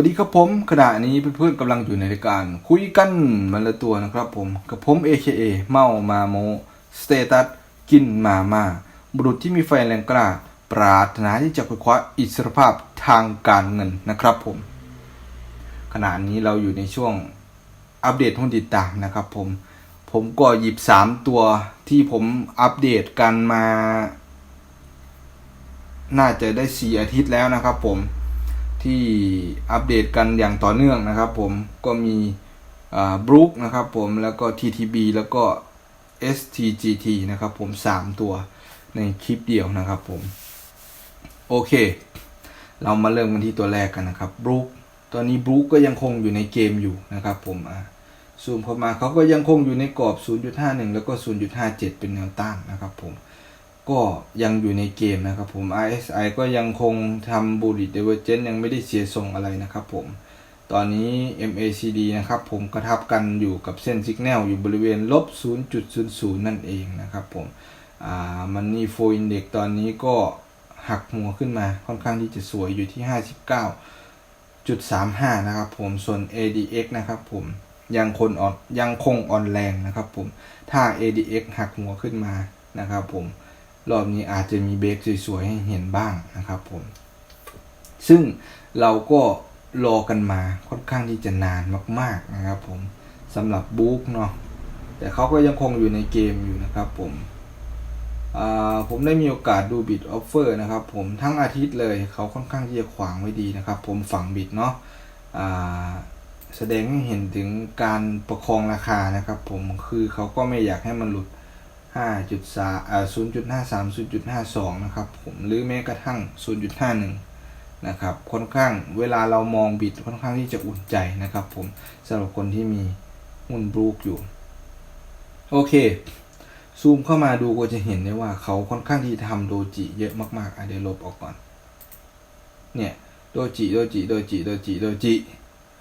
วัสดีครับผมขณะนี้เพื่อนๆกำลังอยู่ในรายการ คุยกันมันละตัวนะครับผม กับผม AKA เมามาโมสเตตัสกินมามาบุรุษที่มีไฟแรงกล้า ปรารถนาที่จะคว้าอิสรภาพทางการเงินนะครับผม ขณะนี้เราอยู่ในช่วงอัปเดตหุ้นติดตามนะครับผม ผมก็หยิบ 3 ตัวที่ผมอัปเดตกันมา น่าจะได้ 4 อาทิตย์แล้วนะครับผม ที่อัปเดตกันอย่างต่อเนื่องนะครับผมก็มีบรูคนะครับผมแล้วก็ TTB แล้วก็ STGT นะครับผม 3 ตัวในคลิปเดียวนะครับผม โอเค เรามาเริ่มกันที่ตัวแรกกันนะครับบรูคตอนนี้บรูคก็ยังคงอยู่ในเกมอยู่นะครับผมอะซูมเข้ามาเขาก็ยังคงอยู่ในกรอบ 0.51 แล้วก็ 0.57 เป็นแนวต้านนะครับผม ก็ยังอยู่ในเกมนะครับผม RSI ก็ยังคงทำบูริเดเวอร์เจนยังไม่ได้เสียทรงอะไรนะครับผม ตอนนี้ MACD นะครับผมกระทับกันอยู่กับเส้นสัญญาณอยู่บริเวณลบ 0.00 นั่นเองนะครับผม อ่า มันนี่โฟอินเด็กตอนนี้ก็หักหัวขึ้นมาค่อนข้างที่จะสวยอยู่ที่ 59.35 นะครับผม ส่วน ADX นะครับผมยังคนอ่อนยังคงอ่อนแรงนะครับผม ถ้า ADX หักหัวขึ้นมานะครับผม รอบนี้อาจจะมีเบรกสวยๆให้เห็นบ้างนะครับผม ซึ่งเราก็รอกันมาค่อนข้างที่จะนานมาก ๆนะครับผมสำหรับบุ๊กเนาะแต่เขาก็ยังคงอยู่ในเกมอยู่นะครับผมผมได้มีโอกาสดูบิดออฟเฟอร์นะครับผมทั้งอาทิตย์เลยเขาค่อนข้างที่จะขวางไว้ดีนะครับ ผมฝั่งบิดเนาะแสดงให้เห็นถึงการประคองราคานะครับ ผมคือเขาก็ไม่อยากให้มันหลุด 5.3อ่า0.53 0.52 นะครับผมหรือแม้กระทั่ง 0.51 นะครับค่อนข้างเวลาเรามองบิดค่อนข้างที่จะอุ่นใจนะครับผมสำหรับคนที่มีหุ้นบรูคอยู่ โอเค ซูมเข้ามาดูก็จะเห็นได้ว่าเขาค่อนข้างที่ทำโดจิเยอะมากๆอะเดี๋ยวลบออกก่อน เนี่ยโดจิโดจิโดจิโดจิโดจิ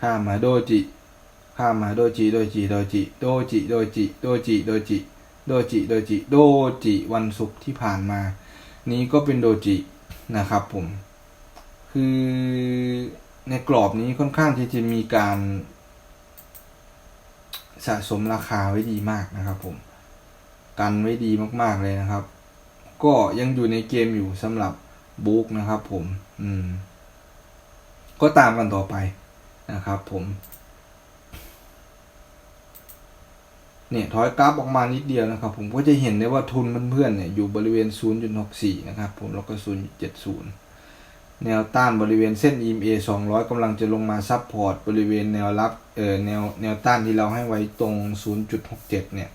ข้ามมาโดจิข้ามมาโดจิโดจิโดจิโดจิโดจิโดจิโดจิ โดจิโดจิโดจิวันศุกร์ที่ผ่านมา นี้ก็เป็นโดจินะครับผม คือในกรอบนี้ค่อนข้างที่จะมีการ สะสมราคาไว้ดีมากนะครับผม กันไว้ดีมากๆเลยนะครับ ก็ยังอยู่ในเกมอยู่สำหรับบุ๊กนะครับผม อืม ก็ตามกันต่อไปนะครับผม เนี่ยถอยกราฟออกมานิดเดียวนะครับ ผมก็จะเห็นได้ว่าทุนเพื่อนๆเนี่ยอยู่บริเวณ 0.64 นะครับผมแล้วก็ 0.70 แนวต้านบริเวณเส้น EMA 200กำลังจะลงมาซับพอร์ตบริเวณแนวรับเอ่อแนวแนวต้านที่เราให้ไว้ตรง 0.67 เนี่ย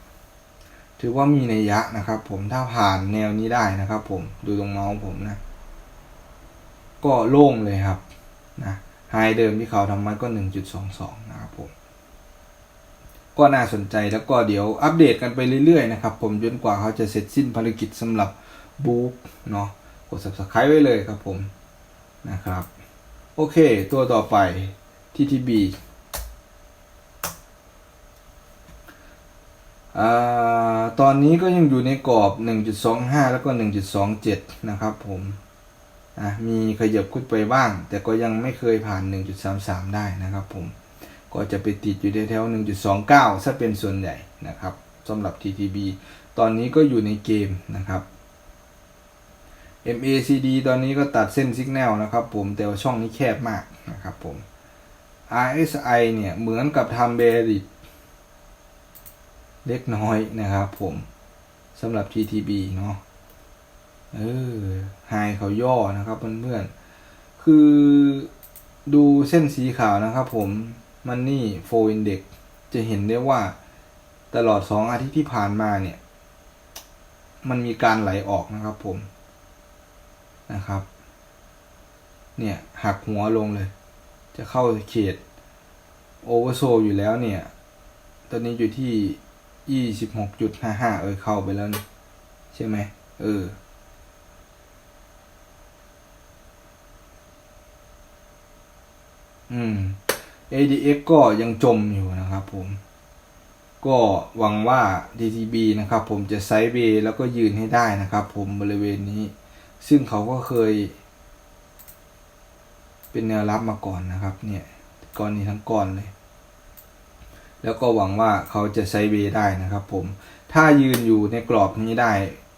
ถือว่ามีนัยยะนะครับ ผมถ้าผ่านแนวนี้ได้นะครับ ผมดูตรงเมาส์ผมนะ ก็โล่งเลยครับนะไฮเดิมที่เขาทำไว้ก็ 1.22 นะครับผม ก็น่าสนใจแล้วก็เดี๋ยวอัปเดตกันไปเรื่อยๆนะครับผมจนกว่าเขาจะเสร็จสิ้นภารกิจสำหรับบุ๊กเนาะกด subscribe ไว้เลยครับผมนะครับ โอเค ตัวต่อไป TTB อ่าตอนนี้ก็ยังอยู่ในกรอบ 1.25 แล้วก็ 1.27 นะครับผมอะมีขยับขึ้นไปบ้าง แต่ก็ยังไม่เคยผ่าน 1.33 ได้นะครับผม ก็จะไปติดอยู่แถว1.29ถ้าเป็นส่วนใหญ่นะครับสำหรับ TTB ตอนนี้ก็อยู่ในเกมนะครับ MACD ตอนนี้ก็ตัดเส้นสัญญาณนะครับผมแต่ว่าช่องนี้แคบมากนะครับผม RSI เนี่ยเหมือนกับทำเบริดเล็กน้อยนะครับผมสำหรับ TTB เนาะเออไฮเขาย่อนะครับเพื่อนๆคือดูเส้นสีขาวนะครับผม มันนี่โฟอินเด็กจะเห็นได้ว่าตลอด 2 อาทิตย์ที่ผ่านมาเนี่ย มันมีการไหลออกนะครับผมนะครับ เนี่ยหักหัวลงเลย จะเข้าเขตโอเวอร์โซอยู่แล้วเนี่ย ตอนนี้อยู่ที่ยี่สิบหกจุดห้าห้าเออเข้าไปแล้วนี่ใช่ไหมเออ อืม ADX ก็ยังจมอยู่นะครับผม ก็หวังว่า DTB นะครับผมจะไซด์เบย์แล้วก็ยืนให้ได้นะครับผมบริเวณนี้ ซึ่งเขาก็เคย เป็นแนวรับมาก่อนนะครับเนี่ยก้อนนี้ทั้งก้อนเลย แล้วก็หวังว่าเขาจะไซด์เวย์ได้นะครับผม ถ้ายืนอยู่ในกรอบนี้ได้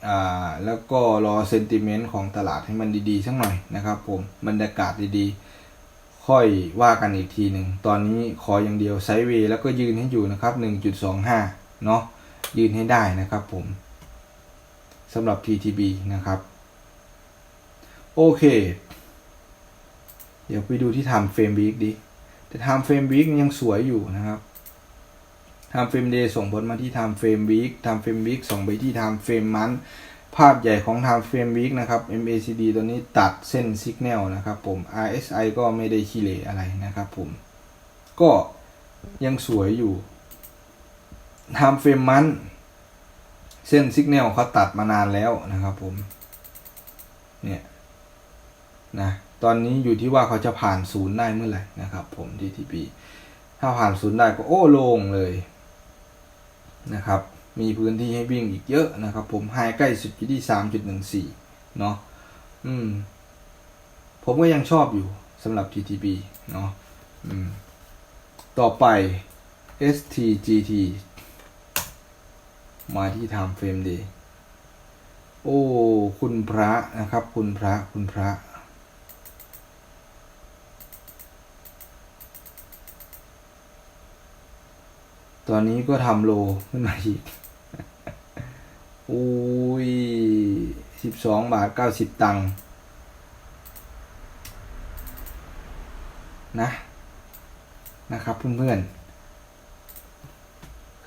อ่าแล้วก็รอเซนติเมนต์ของตลาดให้มันดีๆสักหน่อยนะครับผมบรรยากาศดีๆ ค่อยว่ากันอีกทีหนึ่ง ตอนนี้ขออย่างเดียวไซด์เวย์แล้วก็ยืนให้อยู่นะครับ 1.25 เนาะยืนให้ได้นะครับผมสำหรับ TTB นะครับ โอเค เดี๋ยวไปดูที่ทำเฟรมวีคดิ แต่ทำเฟรมวีคยังสวยอยู่นะครับทำเฟรมเดย์ส่งผลมาที่ทำเฟรมวีคทำเฟรมวีคส่งไปที่ทำเฟรมมัน ภาพใหญ่ของทำเฟรมวีคนะครับ MACD ตัวนี้ตัดเส้นสัญญาณนะครับผม RSI ก็ไม่ได้ขี้เหร่อะไรนะครับผม ก็ยังสวยอยู่ทำเฟรมมัน เส้นสัญญาณเขาตัดมานานแล้วนะครับผม เนี่ยนะตอนนี้อยู่ที่ว่าเขาจะผ่านศูนย์ได้เมื่อไหร่นะครับผม TTP ถ้าผ่านศูนย์ได้ก็โอ้โล่งเลยนะครับ มีพื้นที่ให้วิ่งอีกเยอะนะครับ ผมไฮใกล้สุดอยู่ที่สามจุดหนึ่งสี่เนาะอืม ผมก็ยังชอบอยู่สำหรับ TTP เนาะอืม ต่อไป STGT มาที่ Time Frame Day โอ้ คุณพระนะครับ คุณพระคุณพระตอนนี้ก็ทำโลขึ้นมาอีก อุ้ยสิบสองบาทเก้าสิบตังค์นะนะครับเพื่อนๆ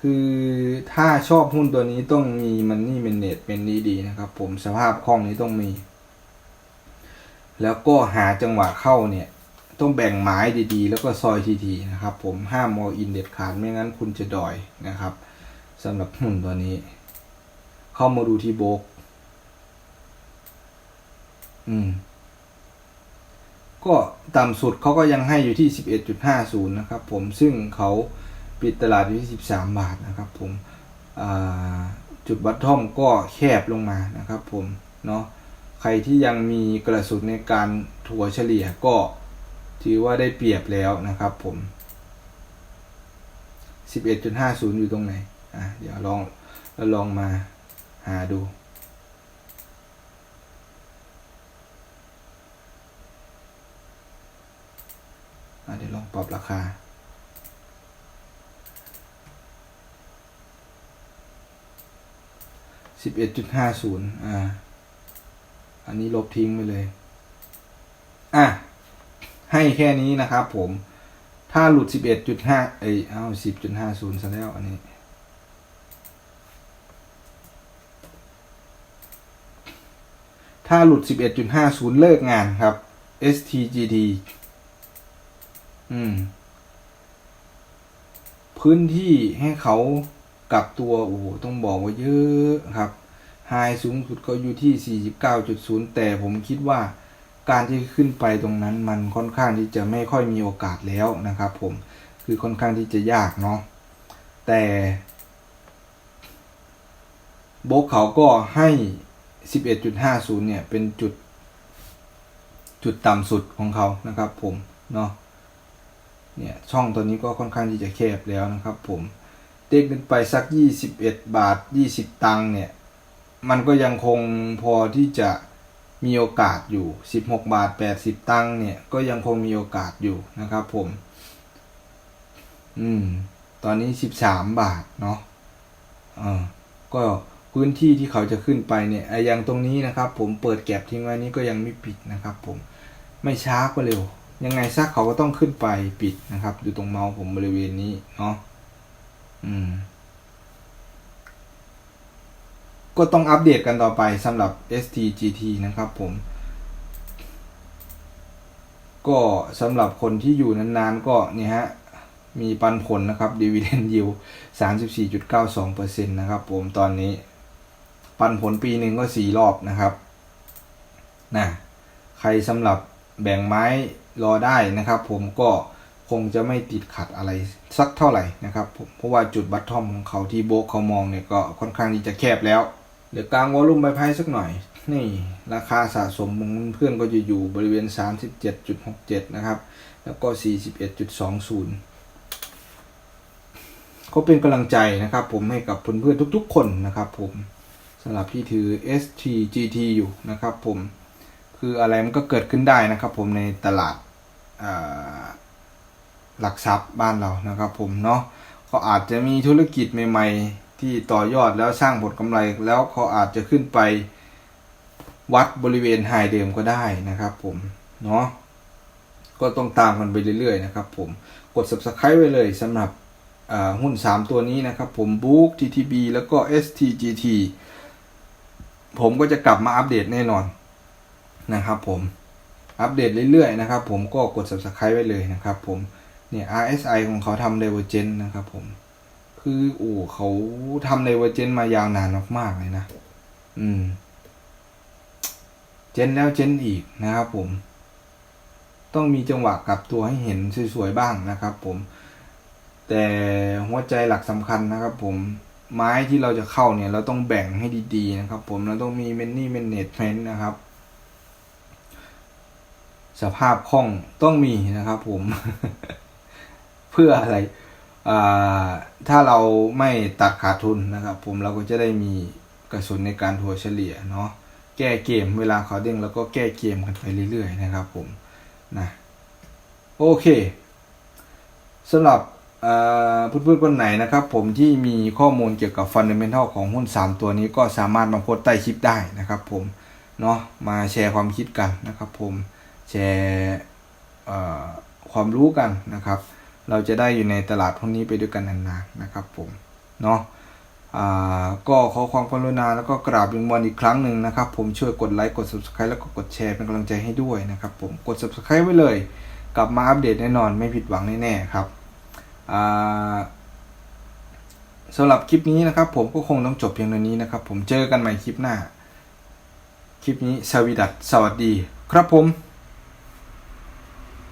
คือถ้าชอบหุ้นตัวนี้ต้องมีมันนี่เป็นเน็ตเป็นดีดีๆนะครับผมสภาพคล่องนี้ต้องมี แล้วก็หาจังหวะเข้าเนี่ย ต้องแบ่งไม้ดีๆ แล้วก็ซอยทีๆนะครับผมห้ามมออินเด็ดขาดไม่งั้นคุณจะดอยนะครับสำหรับหุ้นตัวนี้ เข้ามาดูที่โบกอืม ก็ต่ำสุดเขาก็ยังให้อยู่ที่ 11.50 นะครับผมซึ่งเขาปิดตลาดอยู่ที่ 13 บาทนะครับผมจุดบัตทอมก็แคบลงมานะครับผมเนาะใครที่ยังมีกระสุนในการถัวเฉลี่ยก็ถือว่าได้เปรียบแล้วนะครับผม 11.50 อยู่ตรงไหน อะ เดี๋ยวลองลองมา หาดู เดี๋ยวลองปรับราคา สิบเอ็ดจุดห้าศูนย์อ่า อันนี้ลบทิ้งไปเลย อะ ให้แค่นี้นะครับผม ถ้าหลุดสิบเอ็ดจุดห้าเอ้ย เอาสิบจุดห้าศูนย์ซะแล้วอันนี้ ถ้าหลุดสิบเอ็ดจุดห้าศูนย์เลิกงานครับ STGD อืม พื้นที่ให้เขากลับตัว โอ้โห ต้องบอกว่าเยอะครับไฮสูงสุดก็อยู่ที่ 49.0 แต่ผมคิดว่าการที่ขึ้นไปตรงนั้นมันค่อนข้างที่จะไม่ค่อยมีโอกาสแล้วนะครับผมคือค่อนข้างที่จะยากเนาะแต่โบกเขาก็ให้ 11.50 เนี่ยเป็นจุด จุดต่ำสุดของเขานะครับผมเนาะเนี่ยช่องตัวนี้ก็ค่อนข้างที่จะแคบแล้วนะครับผมเด็กขึ้นไปสัก 21 บาท 20 ตังค์เนี่ยมันก็ยังคงพอที่จะมีโอกาสอยู่ 16 บาท 80 ตังค์เนี่ยก็ยังคงมีโอกาสอยู่นะครับผม อืม ตอนนี้ 13 บาทเนาะเออก็ พื้นที่ที่เขาจะขึ้นไปเนี่ยไอ้อย่างตรงนี้นะครับ ผมเปิดแก็บทิ้งไว้นี้ก็ยังไม่ปิดนะครับ ผมไม่ช้าก็เร็ว ยังไงซักเขาก็ต้องขึ้นไปปิดนะครับ อยู่ตรงเมาส์ผมบริเวณนี้เนาะอืม ก็ต้องอัปเดตกันต่อไปสำหรับ STGT นะครับ ผม ก็สำหรับคนที่อยู่นานๆ ก็เนี่ยฮะมีปันผลนะครับ Dividend Yield 34.92%นะครับผมตอนนี้ ปันผลปีหนึ่งก็สี่รอบนะครับนะใครสำหรับแบ่งไม้รอได้นะครับ ผมก็คงจะไม่ติดขัดอะไรสักเท่าไหร่นะครับผมเพราะว่าจุดบัตทอมของเขาที่โบกเขามองเนี่ยก็ค่อนข้างที่จะแคบแล้ว เดี๋ยวกลางวอลุ่มใบไพ่สักหน่อย นี่ราคาสะสมของเพื่อนก็จะอยู่บริเวณ 37.67 นะครับ แล้วก็ 41.20 ก็เป็นกำลังใจนะครับ ผมให้กับเพื่อนๆทุกๆ คนนะครับผม สำหรับที่ถือ STGT อยู่นะครับผมคืออะไรมันก็เกิดขึ้นได้นะครับผมในตลาดหลักทรัพย์บ้านเรานะครับผมเนาะก็อาจจะมีธุรกิจใหม่ ๆ ที่ต่อยอดแล้วสร้างผลกำไรแล้วเขาอาจจะขึ้นไปวัดบริเวณไฮเดิมก็ได้นะครับผมเนาะก็ต้องตามกันไปเรื่อยๆนะครับผมกด subscribe ไว้เลยสำหรับหุ้น 3 ตัวนี้นะครับผม Book TTB แล้วก็ STGT ผมก็จะกลับมาอัปเดตแน่นอนนะครับผมอัปเดตเรื่อยๆนะครับผมก็กด subscribe ไว้เลยนะครับผมเนี่ย RSI ของเขาทำ Divergent นะครับผมคือโอ้เขาทำ Divergent มายาวนานมากๆเลยนะ อืม เจนแล้วเจนอีกนะครับผม ต้องมีจังหวะกลับตัวให้เห็นสวยๆบ้างนะครับผม แต่หัวใจหลักสำคัญนะครับผม ไม้ที่เราจะเข้าเนี่ยเราต้องแบ่งให้ดีๆนะครับ ผมเราต้องมีเมนนี่เมนเนจเมนนะครับ สภาพคล่องต้องมีนะครับ ผม เพื่ออะไรถ้าเราไม่ตัดขาดทุนนะครับ ผมเราก็จะได้มีกระสุนในการถัวเฉลี่ยเนาะแก้เกมเวลาเขาเด้งแล้วก็แก้เกมกันไปเรื่อยๆนะครับ ผมนะโอเคสำหรับ เพื่อนๆคนไหนนะครับ ผมที่มีข้อมูลเกี่ยวกับฟันเดเมนทัลของหุ้น 3 ตัวนี้ก็สามารถมาโพสใต้คลิปได้นะครับผมเนาะมาแชร์ความคิดกันนะครับผมแชร์ความรู้กันนะครับ เราจะได้อยู่ในตลาดพวกนี้ไปด้วยกันนานๆนะครับผมเนาะก็ขอความกรุณาแล้วก็กราบวิงวอนอีกครั้งหนึ่งนะครับ ผมช่วยกดไลค์กด subscribe แล้วก็กดแชร์เป็นกำลังใจให้ด้วยนะครับผมกด subscribe ไว้เลย กลับมาอัปเดตแน่นอนไม่ผิดหวังแน่ๆครับ สำหรับคลิปนี้นะครับ ผมก็คงต้องจบเพียงเท่านี้นะครับ ผมเจอกันใหม่คลิปหน้า คลิปนี้สวีดัตสวัสดี ครับผม